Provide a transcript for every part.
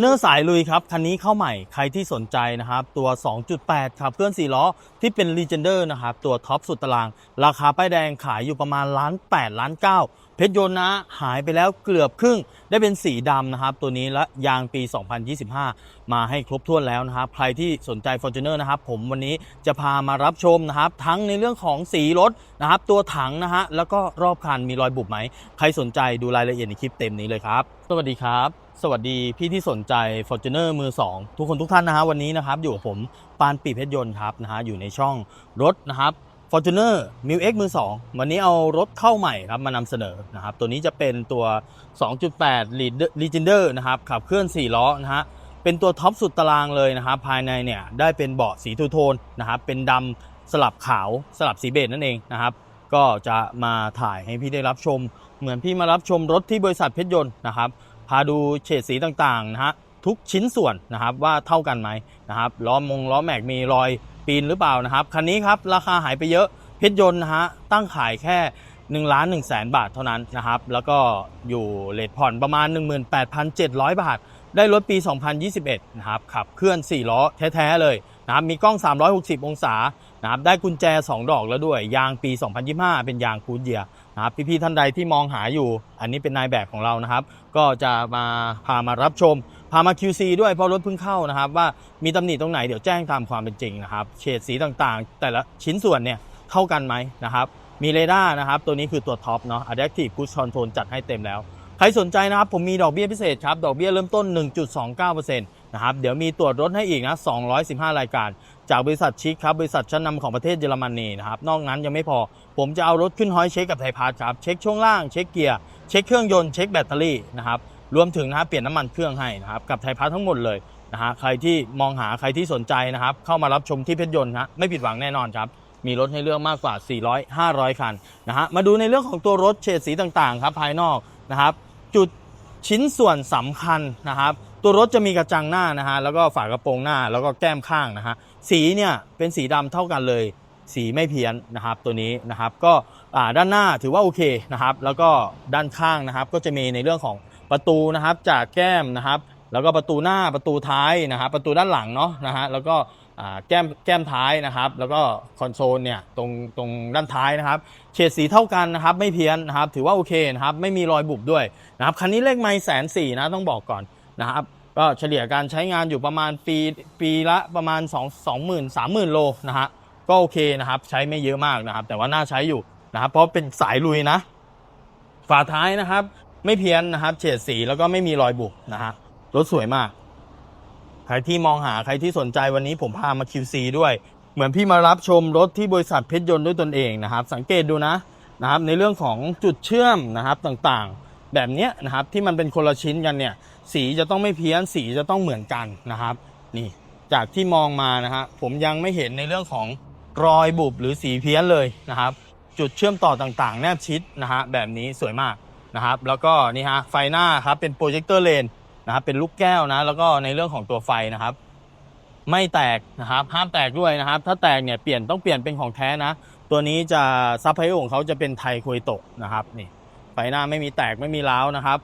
เนอร์สายลุยครับ คันนี้เข้าใหม่ใครที่สนใจนะครับ ตัว 2.8 ขับเคลื่อน 4 ล้อ ที่เป็น Legender นะครับ ตัวท็อปสุดตาราง ราคาป้ายแดงขายอยู่ประมาณล้าน8ล้าน9 เพชรยนนะหายไปแล้วเกือบครึ่งได้เป็นสีดำนะครับ ตัวนี้และยางปี 2025 มาให้ครบถ้วนแล้วนะครับ ใครที่สนใจ Fortuner นะครับ ผมวันนี้จะพามารับชมนะครับ ทั้งในเรื่องของสีรถนะครับ ตัวถังนะฮะแล้วก็รอบคันมีรอยบุบไหม ใครสนใจดูรายละเอียดในคลิปเต็มนี้เลยครับ สวัสดีครับ สวัสดีพี่ที่สนใจ Fortuner มือ 2 ทุกคนทุกท่านนะฮะวันนี้นะครับอยู่กับผมปานปีเพชรยนต์ครับนะฮะอยู่ในช่องรถนะครับ Fortuner m i l X มือ2วันนี้เอารถเข้าใหม่ครับมานำเสนอนะครับ ตัวนี้จะเป็นตัว 2.8 Legender นะครับ ขับเคลื่อน 4 ล้อนะฮะ เป็นตัวท็อปสุดตารางเลยนะครับ ภายในเนี่ยได้เป็นเบาะสีทูโทนนะครับ เป็นดำสลับขาวสลับสีเบจนั่นเองนะครับ ก็จะมาถ่ายให้พี่ได้รับชม เหมือนพี่มารับชมรถที่บริษัทเพชรยนต์นะครับ พาดูเฉดสีต่างๆนะฮะทุกชิ้นส่วนนะครับว่าเท่ากันไหมนะครับล้อมงล้อแม็กมีรอย ปีนหรือเปล่านะครับ คันนี้ครับราคาหายไปเยอะเพชรยนต์นะฮะตั้งขายแค่1ล้าน1แสนบาทเท่านั้นนะครับ แล้วก็อยู่เลทผ่อนประมาณ 18,700 บาท ได้รถปี 2021 นะครับ ขับเคลื่อน 4 ล้อแท้ ๆ เลยนะครับ มีกล้อง 360 องศานะครับ ได้กุญแจ 2 ดอกแล้วด้วย ยางปี 2025 เป็นยางคูดเยียนะครับ พี่ ๆ ท่านใดที่มองหาอยู่ อันนี้เป็นนายแบบของเรานะครับ ก็จะมาพามารับชม พามา QC ด้วยเพราะรถเพิ่งเข้านะครับ ว่ามีตำหนิตรงไหนเดี๋ยวแจ้งตามความเป็นจริงนะครับเฉดสีต่างๆ แต่ละชิ้นส่วนเนี่ยเท่ากันไหมนะครับมีเรดาร์นะครับ ตัวนี้คือตัวท็อปเนาะ Adaptive Cruise Control จัดให้เต็มแล้ว ใครสนใจนะครับ ผมมีดอกเบี้ยพิเศษครับ ดอกเบี้ยเริ่มต้น 1.29%นะครับ เดี๋ยวมีตรวจรถให้อีกนะ 215 รายการ จากบริษัทชิคครับ บริษัทชั้นนำของประเทศเยอรมนีนะครับ นอกนั้นยังไม่พอ ผมจะเอารถขึ้นฮอยเช็คกับไทยพาร์ทครับ เช็คช่วงล่าง เช็คเกียร์ เช็คเครื่องยนต์ เช็คแบตเตอรี่นะครับ รวมถึงนะครับเปลี่ยนน้ำมันเครื่องให้นะครับกับไทยพาร์ททั้งหมดเลยนะฮะใครที่มองหาใครที่สนใจนะครับเข้ามารับชมที่เพชรยนต์นะไม่ผิดหวังแน่นอนครับมีรถให้เลือกมากกว่า 400 500 คันนะฮะมาดูในเรื่องของตัวรถเฉดสีต่างๆครับภายนอกนะครับจุดชิ้นส่วนสำคัญนะครับ ตัวรถจะมีกระจังหน้านะฮะแล้วก็ฝากระโปรงหน้าแล้วก็แก้มข้างนะฮะสีเนี่ยเป็นสีดำเท่ากันเลย สีไม่เพี้ยนนะครับตัวนี้นะครับก็อ่าด้านหน้าถือว่าโอเคนะครับแล้วก็ด้านข้างนะครับก็จะมีในเรื่องของ ประตูนะครับจากแก้มนะครับ แล้วก็ประตูหน้าประตูท้ายนะครับ ประตูด้านหลังเนาะนะฮะแล้วก็แก้มแก้มท้ายนะครับ แล้วก็คอนโซลเนี่ยตรงตรงด้านท้ายนะครับเฉดสีเท่ากันนะครับ ไม่เพี้ยนนะครับ ถือว่าโอเคนะครับไม่มีรอยบุบด้วยนะครับคันนี้เลขไมล์แสนสี่นะต้องบอกก่อนนะครับก็เฉลี่ยการใช้งานอยู่ประมาณปีปีละประมาณ 2 2 0 0 0 0 3 0,000 โลนะฮะก็โอเคนะครับ ใช้ไม่เยอะมากนะครับ แต่ว่าน่าใช้อยู่นะครับ เพราะเป็นสายลุยนะ ฝาท้ายนะครับ ไม่เพี้ยนนะครับ เฉดสีแล้วก็ไม่มีรอยบุบนะฮะรถสวยมาก ใครที่มองหาใครที่สนใจวันนี้ผมพามา QC ด้วย เหมือนพี่มารับชมรถที่บริษัทเพชรยนต์ด้วยตนเองนะครับ สังเกตดูนะนะครับ ในเรื่องของจุดเชื่อมนะครับต่างๆ แบบนี้นะครับที่มันเป็นคนละชิ้นกันเนี่ย สีจะต้องไม่เพี้ยนสีจะต้องเหมือนกันนะครับ นี่จากที่มองมานะฮะผมยังไม่เห็นในเรื่องของรอยบุบหรือสีเพี้ยนเลยนะครับ จุดเชื่อมต่อต่างๆ แนบชิดนะฮะแบบนี้สวยมาก นะครับ แล้วก็นี่ฮะไฟหน้าครับเป็นโปรเจคเตอร์เลนนะครับเป็นลูกแก้วนะ แล้วก็ในเรื่องของตัวไฟนะครับ ไม่แตกนะครับห้ามแตกด้วยนะครับ ถ้าแตกเนี่ยเปลี่ยนต้องเปลี่ยนเป็นของแท้นะ ตัวนี้จะซับไพของเขาจะเป็นไทยคุยโตะนะครับนี่ไฟหน้าไม่มีแตกไม่มีร้าวนะครับ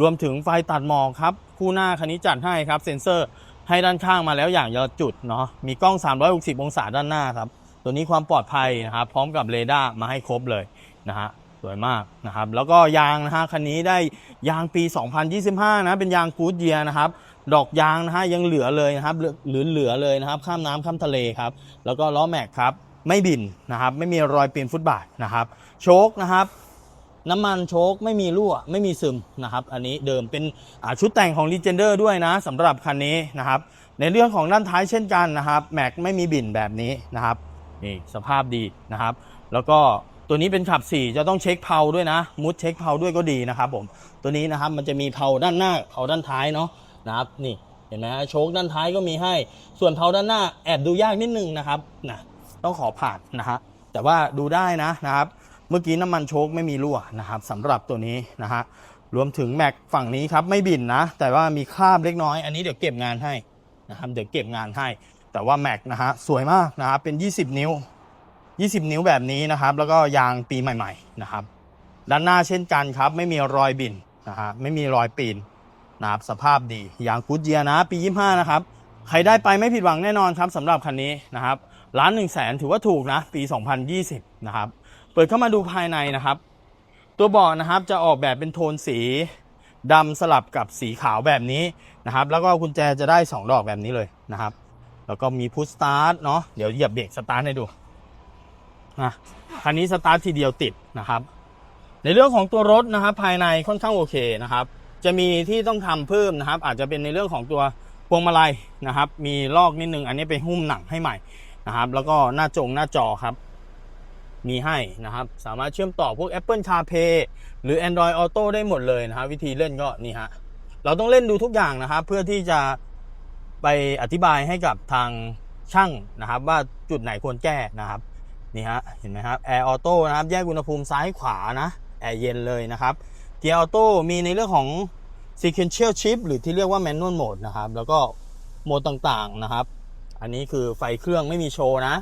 รวมถึงไฟตัดหมอกครับ คู่หน้าคันนี้จัดให้ครับเซ็นเซอร์ให้ด้านข้างมาแล้วอย่างละจุดเนาะมีกล้อง 360 องศาด้านหน้าครับ ตัวนี้ความปลอดภัยนะครับ พร้อมกับเรดาร์มาให้ครบเลยนะฮะ วยมากนะครับ แล้วก็ยางนะฮะคันนี้ได้ยางปี 2025 นะ เป็นยางกูดเยียนะครับ ดอกยางนะฮะยังเหลือเลยนะครับ เหลือเหลือเลยนะครับ ข้ามน้ำข้ามทะเลครับ แล้วก็ล้อแม็กครับ ไม่บินนะครับ ไม่มีรอยปีนฟุตบาทนะครับ โชคนะครับน้ำมันโชคไม่มีรั่วไม่มีซึมนะครับ อันนี้เดิมเป็นชุดแต่งของ Legender ด้วยนะสำหรับคันนี้นะครับ ในเรื่องของด้านท้ายเช่นกันนะครับแม็กไม่มีบิ่นแบบนี้นะครับนี่สภาพดีนะครับ แล้วก็ ตัวนี้เป็นขับ 4 จะต้องเช็คเพาด้วยนะ มุดเช็คเพาด้วยก็ดีนะครับผม ตัวนี้นะครับมันจะมีเพาด้านหน้าเพาด้านท้ายเนาะนะครับนี่เห็นไหมโชคด้านท้ายก็มีให้ ส่วนเพาด้านหน้าแอบดูยากนิดนึงนะครับนะต้องขอผ่านนะฮะแต่ว่าดูได้นะนะครับเมื่อกี้น้ำมันโชคไม่มีรั่วนะครับสำหรับตัวนี้นะฮะรวมถึงแม็กฝั่งนี้ครับไม่บินนะ แต่ว่ามีคราบเล็กน้อย อันนี้เดี๋ยวเก็บงานให้นะครับเดี๋ยวเก็บงานให้ แต่ว่าแม็กนะฮะสวยมากนะครับเป็น 20 นิ้ว 20 นิ้วแบบนี้นะครับ แล้วก็ยางปีใหม่ ๆ นะครับ ด้านหน้าเช่นกันครับ ไม่มีรอยบินนะฮะไม่มีรอยปีนนะครับสภาพดียางกูดเยียนะปี 25 นะครับ ใครได้ไปไม่ผิดหวังแน่นอนครับสำหรับคันนี้นะครับล้านหนึ่งแสนถือว่าถูกนะ ปี 2020 นะครับ เปิดเข้ามาดูภายในนะครับ ตัวเบาะนะครับจะออกแบบเป็นโทนสีดำสลับกับสีขาวแบบนี้นะครับ แล้วก็กุญแจจะได้ 2 ดอกแบบนี้เลยนะครับ แล้วก็มีพุชสตาร์ทเนาะเดี๋ยวเหยียบเบรกสตาร์ทให้ดู นะคันนี้สตาร์ททีเดียวติดนะครับ ในเรื่องของตัวรถนะครับภายในค่อนข้างโอเคนะครับ จะมีที่ต้องทำเพิ่มนะครับ อาจจะเป็นในเรื่องของตัวพวงมาลัยนะครับ มีลอกนิดนึง อันนี้ไปหุ้มหนังให้ใหม่นะครับ แล้วก็หน้าจงหน้าจอครับ มีให้นะครับ สามารถเชื่อมต่อพวก Apple CarPlay หรือ Android Auto ได้หมดเลยนะครับ วิธีเล่นก็นี่ฮะเราต้องเล่นดูทุกอย่างนะครับ เพื่อที่จะไปอธิบายให้กับทางช่างนะครับ ว่าจุดไหนควรแก้นะครับ นี่ฮะเห็นไหมครับ Air Auto นะครับแยกอุณหภูมิซ้ายขวานะแอร์เย็นเลยนะครับเกียร์ออโต้มีในเรื่องของ sequential shift หรือที่เรียกว่า manual mode นะครับ แล้วก็โหมดต่างๆนะครับ อันนี้คือไฟเครื่องไม่มีโชว์นะ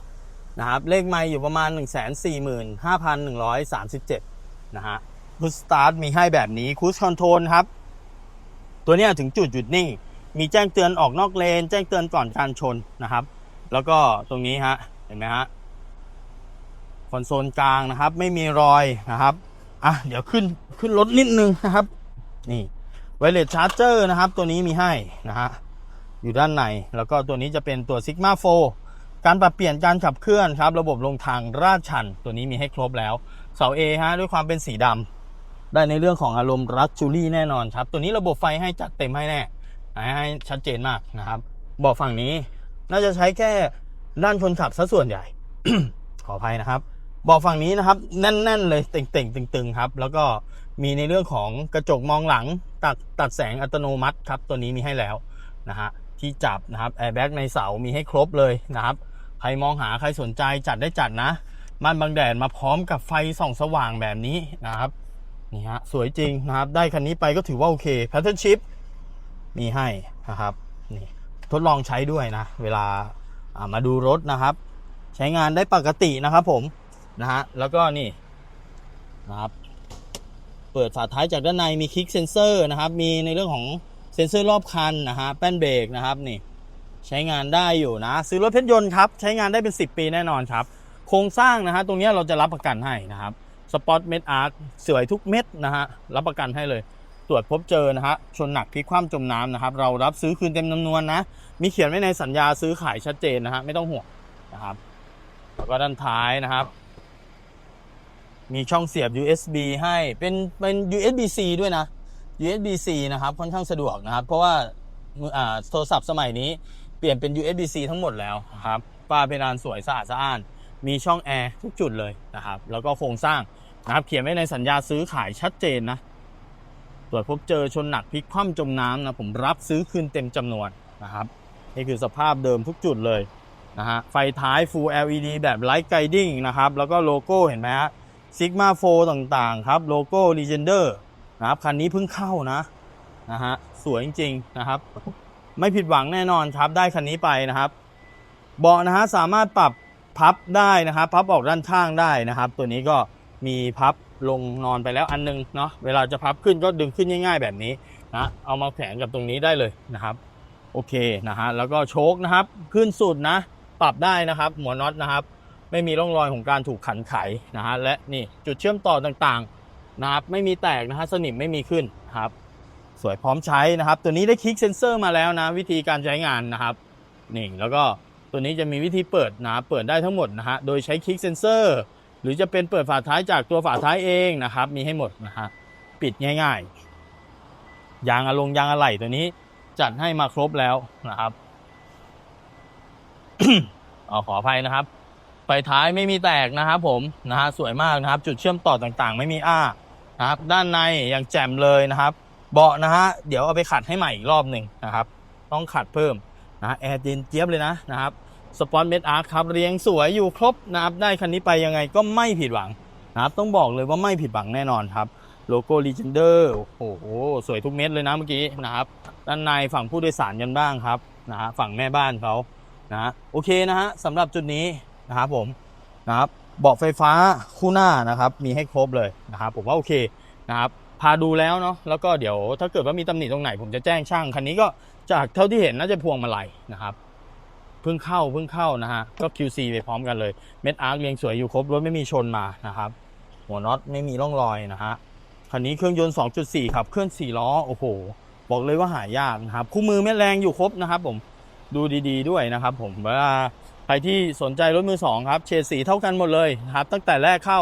นะครับ เลขไมล์อยู่ประมาณ 145,137 นะฮะคูสตาร์ทมีให้แบบนี้คูสคอนโทรลครับ ตัวนี้ถึงจุดหยุดนิ่ง มีแจ้งเตือนออกนอกเลน แจ้งเตือนก่อนการชนนะครับ แล้วก็ตรงนี้ฮะ เห็นไหมฮะ อนโซลกลางนะครับ ไม่มีรอยนะครับอะเดี๋ยวขึ้นขึ้นรถนิดนึงนะครับ นี่ไวเลสชาร์เจอร์นะครับ ตัวนี้มีให้นะฮะอยู่ด้านใน แล้วก็ตัวนี้จะเป็นตัว Sigma 4การปรับเปลี่ยนการขับเคลื่อนครับ ระบบลงทางราดชัน ตัวนี้มีให้ครบแล้ว เสา A ฮะด้วยความเป็นสีดำได้ในเรื่องของอารมณ์รักจูรี่แน่นอนครับ ตัวนี้ระบบไฟให้จัดเต็มให้แน่ให้ชัดเจนมากนะครับบอกฝั่งนี้ น่าจะใช้แค่ด้านคนขับซะส่วนใหญ่ ขออภัยนะครับ บอกฝั่งนี้นะครับแน่นๆเลยเต่งๆตึงๆครับ แล้วก็มีในเรื่องของกระจกมองหลังตัดตัดแสงอัตโนมัติครับ ตัวนี้มีให้แล้วนะฮะที่จับนะครับแอร์แบ็กในเสามีให้ครบเลยนะครับใครมองหาใครสนใจจัดได้จัดนะม่านบังแดดมาพร้อมกับไฟส่องสว่างแบบนี้นะครับนี่ฮะสวยจริงนะครับ ได้คันนี้ไปก็ถือว่าโอเคแพทเทิร์นชิพมีให้นะครับนี่ทดลองใช้ด้วยนะ เวลามาดูรถนะครับ ใช้งานได้ปกตินะครับผม นะฮะแล้วก็นี่นะครับเปิดฝาท้ายจากด้านในมีคลิกเซนเซอร์นะครับ มีในเรื่องของเซนเซอร์รอบคันนะฮะแป้นเบรกนะครับนี่ใช้งานได้อยู่นะ ซื้อรถเพชรยนต์ครับ ใช้งานได้เป็น 10 ปีแน่นอนครับ โครงสร้างนะฮะตรงนี้เราจะรับประกันให้นะครับสปอตเม็ดอาร์คสวยทุกเม็ดนะฮะรับประกันให้เลย ตรวจพบเจอนะฮะชนหนักพลิกคว่ำจมน้ำนะครับ เรารับซื้อคืนเต็มจำนวนนะ มีเขียนไว้ในสัญญาซื้อขายชัดเจนนะฮะไม่ต้องห่วงนะครับแล้วก็ด้านท้ายนะครับ มีช่องเสียบ USB ให้เป็นเป็น USB-C ด้วยนะ USB-C นะครับค่อนข้างสะดวกนะครับ เพราะว่าโทรศัพท์สมัยนี้เปลี่ยนเป็น USB-C ทั้งหมดแล้วนะครับฝ้าเพดานสวยสะอาดสะอ้าน มีช่องแอร์ทุกจุดเลยนะครับ แล้วก็โครงสร้างนะครับเขียนไว้ในสัญญาซื้อขายชัดเจนนะตรวจพบเจอชนหนักพลิกคว่ำจมน้ำนะผมรับซื้อคืนเต็มจำนวนนะครับนี่คือสภาพเดิมทุกจุดเลยนะฮะไฟท้าย Full LED แบบ Light Guiding นะครับแล้วก็โลโก้เห็นไหมฮะ Sigma 4ต่างๆ ครับ โลโก้ Legender นะครับ คันนี้เพิ่งเข้านะ นะฮะ สวยจริง ๆ นะครับ ไม่ผิดหวังแน่นอนครับ ได้คันนี้ไปนะครับ เบาะนะฮะ สามารถปรับพับได้นะครับ พับออกด้านข้างได้นะครับ ตัวนี้ก็มีพับลงนอนไปแล้วอันนึงเนาะ เวลาจะพับขึ้นก็ดึงขึ้นง่าย ๆ แบบนี้นะ เอามาแขวนกับตรงนี้ได้เลยนะครับ โอเคนะฮะ แล้วก็โชคนะครับ ขึ้นสุดนะ ปรับได้นะครับ หัวน็อตนะครับ ไม่มีร่องรอยของการถูกขันไขนะฮะและนี่จุดเชื่อมต่อต่างๆนะครับไม่มีแตกนะฮะสนิมไม่มีขึ้นครับสวยพร้อมใช้นะครับ ตัวนี้ได้คลิกเซนเซอร์มาแล้วนะวิธีการใช้งานนะครับนี่แล้วก็ตัวนี้จะมีวิธีเปิดนะเปิดได้ทั้งหมดนะฮะโดยใช้คลิกเซนเซอร์หรือจะเป็นเปิดฝาท้ายจากตัวฝาท้ายเองนะครับ มีให้หมดนะฮะปิดง่าย ๆ ยางอะลงยางอะไหล่ตัวนี้จัดให้มาครบแล้วนะครับเอาขออภัยนะครับ ไฟท้ายไม่มีแตกนะครับผมนะฮะสวยมากนะครับ จุดเชื่อมต่อต่างๆ ไม่มีอ้านะครับ ด้านในอย่างแจ่มเลยนะครับ เบาะนะฮะเดี๋ยวเอาไปขัดให้ใหม่อีกรอบหนึ่งนะครับ ต้องขัดเพิ่มนะแอร์เย็นเจี๊ยบเลยนะนะครับสปอนเมดอาร์ครับเรียงสวยอยู่ครบนะครับได้คันนี้ไปยังไงก็ไม่ผิดหวังนะครับต้องบอกเลยว่าไม่ผิดหวังแน่นอนครับโลโก้ Legender โอ้โหสวยทุกเม็ดเลยนะเมื่อกี้นะครับด้านในฝั่งผู้โดยสารกันบ้างครับนะฮะฝั่งแม่บ้านเขานะโอเคนะฮะสำหรับจุดนี้ นะครับผมนะครับเบาะไฟฟ้าคู่หน้านะครับ มีให้ครบเลยนะครับ ผมว่าโอเคนะครับพาดูแล้วเนาะแล้วก็เดี๋ยวถ้าเกิดว่ามีตำหนิตรงไหน ผมจะแจ้งช่างคันนี้ก็จากเท่าที่เห็นน่าจะพวงมาลัยนะครับเพิ่งเข้าเพิ่งเข้านะฮะก็ QC ไปพร้อมกันเลยเม็ดอาร์คเรียงสวยอยู่ครบรถไม่มีชนมานะครับ หัวน็อตไม่มีร่องรอยนะฮะคันนี้เครื่องยนต์ 2.4 ครับเครื่อง4ล้อโอ้โห บอกเลยว่าหายากนะครับคู่มือแม่แรงอยู่ครบนะครับ ผมดูดี ๆ ด้วยนะครับ ผมเวลา ใครที่สนใจรถมือสองครับเฉดสีเท่ากันหมดเลยครับตั้งแต่แรกเข้า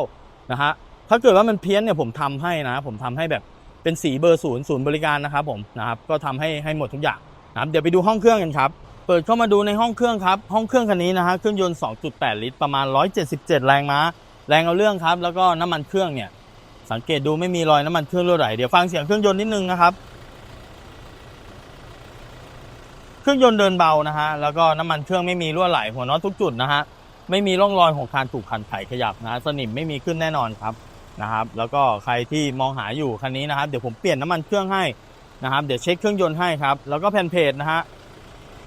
นะฮะถ้าเกิดว่ามันเพี้ยนเนี่ยผมทำให้นะผมทำให้แบบเป็นสีเบอร์ศูนย์ศูนย์บริการนะครับผมนะครับก็ทำให้ให้หมดทุกอย่างนะครับเดี๋ยวไปดูห้องเครื่องกันครับเปิดเข้ามาดูในห้องเครื่องครับห้องเครื่องคันนี้นะฮะเครื่องยนต์ 2.8 ลิตรประมาณ 177 แรงม้า แรงเอาเรื่องครับ แล้วก็น้ำมันเครื่องเนี่ยสังเกตดูไม่มีรอยน้ำมันเครื่องรั่วไหลเดี๋ยวฟังเสียงเครื่องยนต์นิดนึงนะครับ เครื่องยนต์เดินเบานะฮะ แล้วก็น้ำมันเครื่องไม่มีรั่วไหลหัวน็อตทุกจุดนะฮะ ไม่มีร่องรอยของการถูกขันไถขยับนะฮะสนิมไม่มีขึ้นแน่นอนครับนะครับ แล้วก็ใครที่มองหาอยู่คันนี้นะครับ เดี๋ยวผมเปลี่ยนน้ำมันเครื่องให้นะครับ เดี๋ยวเช็คเครื่องยนต์ให้ครับ แล้วก็แผ่นเพจนะฮะ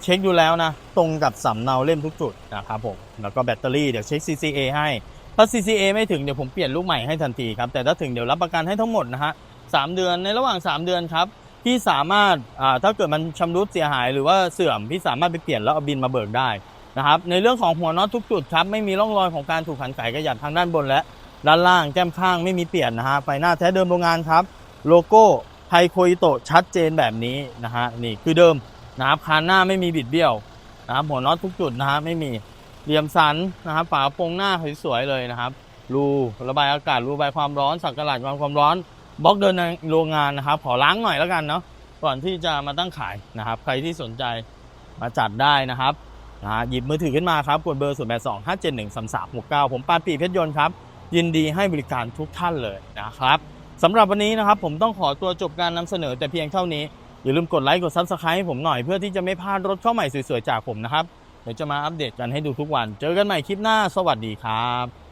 เช็คดูแล้วนะ ตรงกับสำเนาเล่มทุกจุดนะครับผม แล้วก็แบตเตอรี่เดี๋ยวเช็ค CCA ให้ ถ้า CCA ไม่ถึงเดี๋ยวผมเปลี่ยนลูกใหม่ให้ทันทีครับ แต่ถ้าถึงเดี๋ยวรับประกันให้ทั้งหมดนะฮะสามเดือน ในระหว่าง 3 เดือนครับ ที่สามารถถ้าเกิดมันชำรุดเสียหายหรือว่าเสื่อมพี่สามารถไปเปลี่ยนแล้วเอาบินมาเบิกได้นะครับในเรื่องของหัวน็อตทุกจุดครับไม่มีร่องรอยของการถูกขันไขกระยับทางด้านบนและด้านล่างแก้มข้างไม่มีเปลี่ยนนะฮะไฟหน้าแท้เดิมโรงงานครับ โลโก้ไทโคอิโตะชัดเจนแบบนี้นะฮะนี่คือเดิมนะครับคานหน้าไม่มีบิดเบี้ยวนะครับหัวน็อตทุกจุดนะฮะไม่มีเหลี่ยมสันนะครับฝาโปรงหน้าสวยๆเลยนะครับรูระบายอากาศรูระบายความร้อนสักกระหลาดความร้อน บล็อกเดินในโรงงานนะครับ ขอล้างหน่อยแล้วกันเนาะก่อนที่จะมาตั้งขายนะครับ ใครที่สนใจมาจัดได้นะครับนะหยิบมือถือขึ้นมาครับกดเบอร์0 8 2 5 7 1 3 3 6 9 ผมปานปีเพชรยนต์ครับ ยินดีให้บริการทุกท่านเลยนะครับสำหรับวันนี้นะครับ ผมต้องขอตัวจบการนำเสนอแต่เพียงเท่านี้ อย่าลืมกดไลค์กดซับสไครต์ให้ผมหน่อยเพื่อที่จะไม่พลาดรถเข้าใหม่สวยๆจากผมนะครับเดี๋ยวจะมาอัปเดตกันให้ดูทุกวัน เจอกันใหม่คลิปหน้า สวัสดีครับ